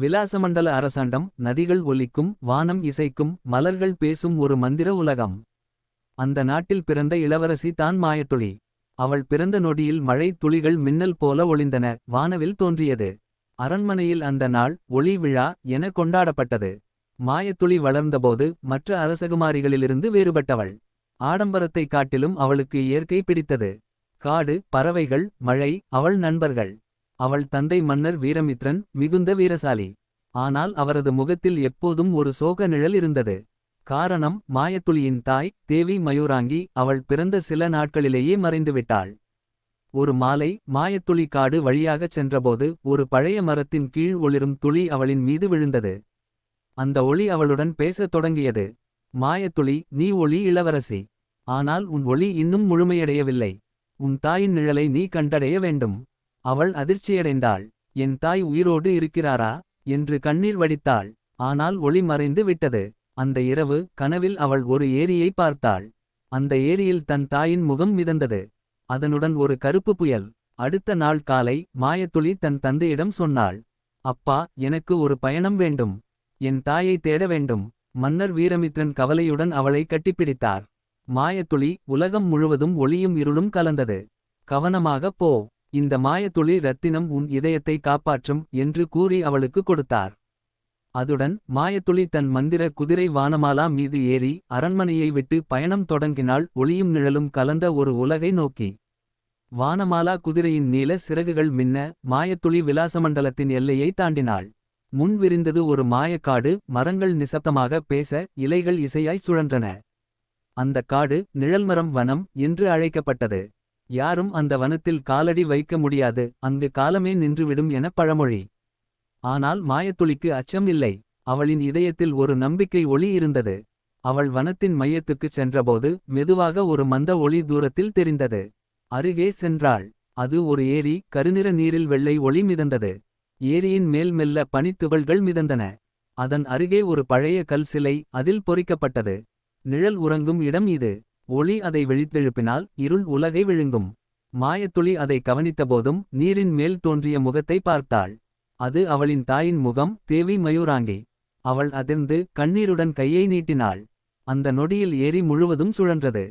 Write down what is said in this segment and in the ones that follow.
விலாசமண்டல அரசாண்டம் நதிகள் ஒலிக்கும் வானம் இசைக்கும் மலர்கள் பேசும் ஒரு மந்திர உலகம். அந்த நாட்டில் பிறந்த இளவரசி தான் மாயத்துளி. அவள் பிறந்த நொடியில் மழை துளிகள் மின்னல் போல ஒளிந்தன வானவில் தோன்றியது. அரண்மனையில் அந்த நாள் ஒளி விழா என கொண்டாடப்பட்டது. மாயத்துளி வளர்ந்தபோது மற்ற அரசகுமாரிகளிலிருந்து வேறுபட்டவள். ஆடம்பரத்தைக் காட்டிலும் அவளுக்கு இயற்கை பிடித்தது. காடு பறவைகள் மழை அவள் நண்பர்கள். அவள் தந்தை மன்னர் வீரமித்ரன் மிகுந்த வீரசாலி. ஆனால் அவரது முகத்தில் எப்போதும் ஒரு சோக நிழல் இருந்தது. காரணம் மாயத்துளியின் தாய் தேவி மயூராங்கி அவள் பிறந்த சில நாட்களிலேயே மறைந்துவிட்டாள். ஒரு மாலை மாயத்துளி காடு வழியாகச் சென்றபோது ஒரு பழைய மரத்தின் கீழ் ஒளிரும் துளி அவளின் மீது விழுந்தது. அந்த ஒளி அவளுடன் பேசத் தொடங்கியது. மாயத்துளி நீ ஒளி இளவரசி. ஆனால் உன் ஒளி இன்னும் முழுமையடையவில்லை. உன் தாயின் நிழலை நீ கண்டடைய வேண்டும். அவள் அதிர்ச்சியடைந்தாள். என் தாய் உயிரோடு இருக்கிறாரா? என்று கண்ணீர் வடித்தாள். ஆனால் ஒளி மறைந்து விட்டது. அந்த இரவு கனவில் அவள் ஒரு ஏரியை பார்த்தாள். அந்த ஏரியில் தன் தாயின் முகம் மிதந்தது. அதனுடன் ஒரு கருப்பு புயல். அடுத்த நாள் காலை மாயத்துளி தன் தந்தையிடம் சொன்னாள். அப்பா எனக்கு ஒரு பயணம் வேண்டும். என் தாயை தேட வேண்டும். மன்னர் வீரமித்ரன் கவலையுடன் அவளை கட்டிப்பிடித்தார். மாயத்துளி உலகம் முழுவதும் ஒளியும் இருளும் கலந்தது. கவனமாக போ. இந்த மாயத்துளி ரத்தினம் உன் இதயத்தை காப்பாற்றும் என்று கூறி அவளுக்கு கொடுத்தார். அதுடன் மாயத்துளி தன் மந்திர குதிரை வானமாலா மீது ஏறி அரண்மனையை விட்டு பயணம் தொடங்கினாள். ஒளியும் நிழலும் கலந்த ஒரு உலகை நோக்கி. வானமாலா குதிரையின் நீல சிறகுகள் மின்ன மாயத்துளி விலாசமண்டலத்தின் எல்லையை தாண்டினாள். முன் விரிந்தது ஒரு மாயக்காடு மரங்கள் நிசப்தமாக பேச இலைகள் இசையாய் சுழன்றன. அந்த காடு நிழல்மரம் வனம் என்று அழைக்கப்பட்டது. யாரும் அந்த வனத்தில் காலடி வைக்க முடியாது அங்கு காலமே நின்றுவிடும் என பழமொழி. ஆனால் மாயத்துளிக்கு அச்சம் இல்லை. அவளின் இதயத்தில் ஒரு நம்பிக்கை ஒளி இருந்தது. அவள் வனத்தின் மையத்துக்குச் சென்றபோது மெதுவாக ஒரு மந்த ஒளி தூரத்தில் தெரிந்தது. அருகே சென்றாள். அது ஒரு ஏரி கருநிற நீரில் வெள்ளை ஒளி மிதந்தது. ஏரியின் மேல் மெல்ல பனித்துகள்கள் மிதந்தன. அதன் அருகே ஒரு பழைய கல் சிலை அதில் பொறிக்கப்பட்டது. நிழல் உறங்கும் இடம் இது. ஒளி அதை விழித்தெழுப்பினால் இருள் உலகை விழுங்கும். மாயத்துளி அதை கவனித்தபோதும் நீரின் மேல் தோன்றிய முகத்தை பார்த்தாள். அது அவளின் தாயின் முகம் தேவி மயூராங்கி. அவள் அதிர்ந்து கண்ணீருடன் கையை நீட்டினாள். அந்த நொடியில் ஏரி முழுவதும் சுழன்றது.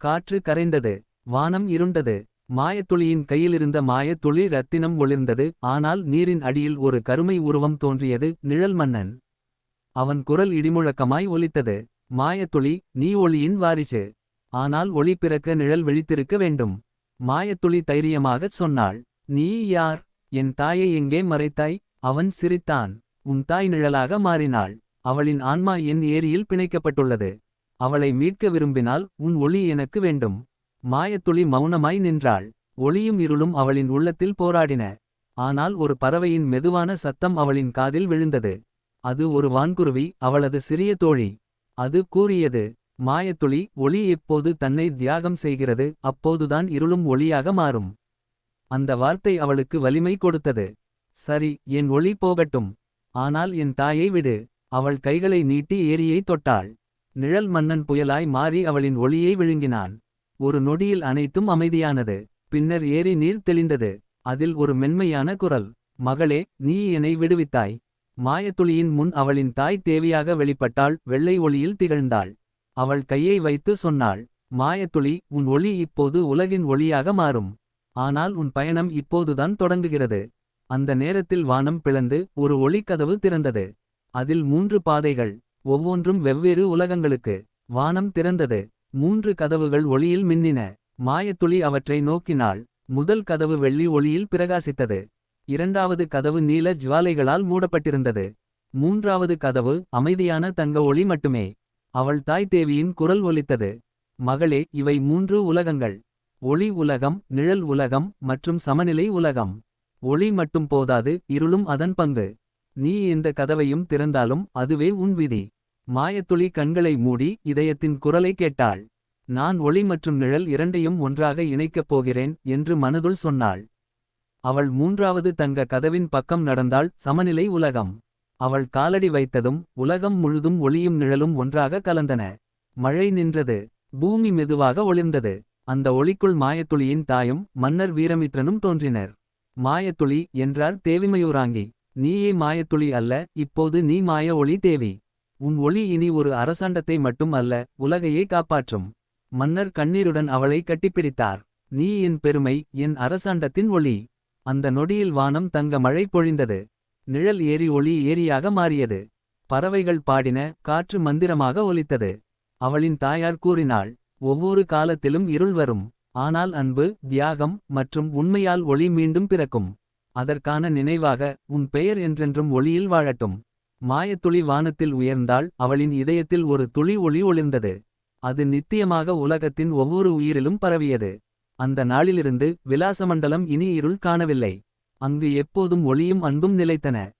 காற்று கரைந்தது. வானம் இருண்டது. மாயத்துளியின் கையிலிருந்த மாயத்துளி ரத்தினம் ஒளிர்ந்தது. ஆனால் நீரின் அடியில் ஒரு கருமை உருவம் தோன்றியது நிழல் மன்னன். அவன் குரல் இடிமுழக்கமாய் ஒலித்தது. மாயத்துளி நீ ஒளியின் வாரிசு. ஆனால் ஒளி பிறக்க நிழல் விழித்திருக்க வேண்டும். மாயத்துளி தைரியமாகச் சொன்னாள் நீ யார்? என் தாயை எங்கே மறைத்தாய்? அவன் சிரித்தான். உன் தாய் நிழலாக மாறினாள். அவளின் ஆன்மா என் ஏரியில் பிணைக்கப்பட்டுள்ளது. அவளை மீட்க விரும்பினால் உன் ஒளி எனக்கு வேண்டும். மாயத்துளி மௌனமாய் நின்றாள். ஒளியும் இருளும் அவளின் உள்ளத்தில் போராடின. ஆனால் ஒரு பறவையின் மெதுவான சத்தம் அவளின் காதில் விழுந்தது. அது ஒரு வான்குருவி அவளது சிறிய தோழி. அது கூறியது மாயத்துளி ஒளி எப்போது தன்னை தியாகம் செய்கிறது அப்போதுதான் இருளும் ஒளியாக மாறும். அந்த வார்த்தை அவளுக்கு வலிமை கொடுத்தது. சரி என் ஒளி போகட்டும். ஆனால் என் தாயை விடு. அவள் கைகளை நீட்டி ஏரியை தொட்டாள். நிழல் மன்னன் புயலாய் மாறி அவளின் ஒளியை விழுங்கினான். ஒரு நொடியில் அனைத்தும் அமைதியானது. பின்னர் ஏரி நீர் தெளிந்தது. அதில் ஒரு மென்மையான குரல். மகளே நீ என்னை விடுவித்தாய். மாயத்துளியின் முன் அவளின் தாய் தேவியாக வெளிப்பட்டாள். வெள்ளை ஒளியில் திகழ்ந்தாள். அவள் கையை வைத்து சொன்னாள் மாயத்துளி உன் ஒளி இப்போது உலகின் ஒளியாக மாறும். ஆனால் உன் பயணம் இப்போதுதான் தொடங்குகிறது. அந்த நேரத்தில் வானம் பிளந்து ஒரு ஒளிக்கதவு திறந்தது. அதில் மூன்று பாதைகள் ஒவ்வொன்றும் வெவ்வேறு உலகங்களுக்கு. வானம் திறந்தது. மூன்று கதவுகள் ஒளியில் மின்னின. மாயத்துளி அவற்றை நோக்கினாள். முதல் கதவு வெள்ளி ஒளியில் பிரகாசித்தது. இரண்டாவது கதவு நீல ஜுவாலைகளால் மூடப்பட்டிருந்தது. மூன்றாவது கதவு அமைதியான தங்க ஒளி மட்டுமே. அவள் தாய் தேவியின் குரல் ஒலித்தது. மகளே இவை மூன்று உலகங்கள். ஒளி உலகம் நிழல் உலகம் மற்றும் சமநிலை உலகம். ஒளி மட்டும் போதாது இருளும் அதன் பங்கு. நீ எந்த கதவையும் திறந்தாலும் அதுவே உன் விதி. மாயத்துளி கண்களை மூடி இதயத்தின் குரலை கேட்டாள். நான் ஒளி மற்றும் நிழல் இரண்டையும் ஒன்றாக இணைக்கப் போகிறேன் என்று மனதுள் சொன்னாள். அவள் மூன்றாவது தங்க கதவின் பக்கம் நடந்தாள் சமநிலை உலகம். அவள் காலடி வைத்ததும் உலகம் முழுதும் ஒளியும் நிழலும் ஒன்றாக கலந்தன. மழை நின்றது. பூமி மெதுவாக ஒளிர்ந்தது. அந்த ஒளிக்குள் மாயத்துளியின் தாயும் மன்னர் வீரமித்ரனும் தோன்றினர். மாயத்துளி என்றார் தேவிமயூராங்கி. நீயே மாயத்துளி அல்ல. இப்போது நீ மாய ஒளி தேவி. உன் ஒளி இனி ஒரு அரசாண்டத்தை மட்டும் அல்ல. உலகையே காப்பாற்றும். மன்னர் கண்ணீருடன் அவளை கட்டிப்பிடித்தார். நீ என் பெருமை என் அரசாண்டத்தின் ஒளி. அந்த நொடியில் வானம் தங்க மழை பொழிந்தது. நிழல் ஏரி ஒளி ஏரியாக மாறியது. பறவைகள் பாடின காற்று மந்திரமாக ஒலித்தது. அவளின் தாயார் கூறினாள் ஒவ்வொரு காலத்திலும் இருள் வரும். ஆனால் அன்பு தியாகம் மற்றும் உண்மையால் ஒளி மீண்டும் பிறக்கும். அதற்கான நினைவாக உன் பெயர் என்றென்றும் ஒளியில் வாழட்டும். மாயத்துளி வானத்தில் உயர்ந்தாள் அவளின் இதயத்தில் ஒரு துளி ஒளி ஒளிர்ந்தது. அது நித்தியமாக உலகத்தின் ஒவ்வொரு உயிரிலும் பரவியது. அந்த நாளிலிருந்து விலாசமண்டலம் இனி இருள் காணவில்லை. அங்கு எப்போதும் ஒளியும் அன்பும் நிலைத்தன.